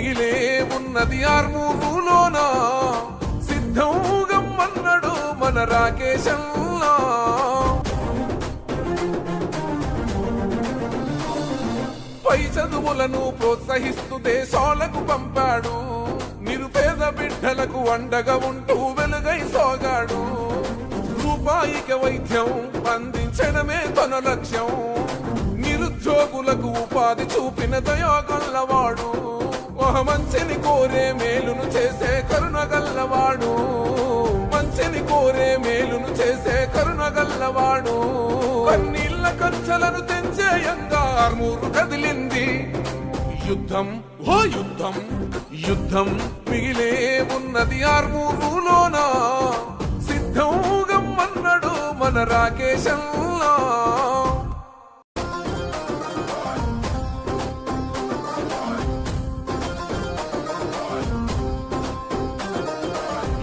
మిగిలే ఉన్నది ఆర్మూరులోన. సిద్ధంగమ్మన్నడు మన రాకేశంలా పై చదువులను ప్రోత్సహిస్తూ దేశాలకు పంపాడు. నిరుపేద బిడ్డలకు అండగా ఉంటూ వెలుగై సాగాడు. రూపాయిక వైద్యం అందించడమే తన లక్ష్యం. నిరుద్యోగులకు ఉపాధి చూపిన దయాగల్లవా మంచిని కోరే మేలును చేసే కరుణగల్లవాడు. మంచిని కోరే మేలును చేసే కరుణగల్లవాడు. కన్నీళ్ళ కంచెలను తెంచే యంగార్మూరు కదిలింది. యుద్ధం ఓ యుద్ధం యుద్ధం మిగిలే ఉన్నది సిద్ధము గమ్మన్నాడు మన రాకేశంలా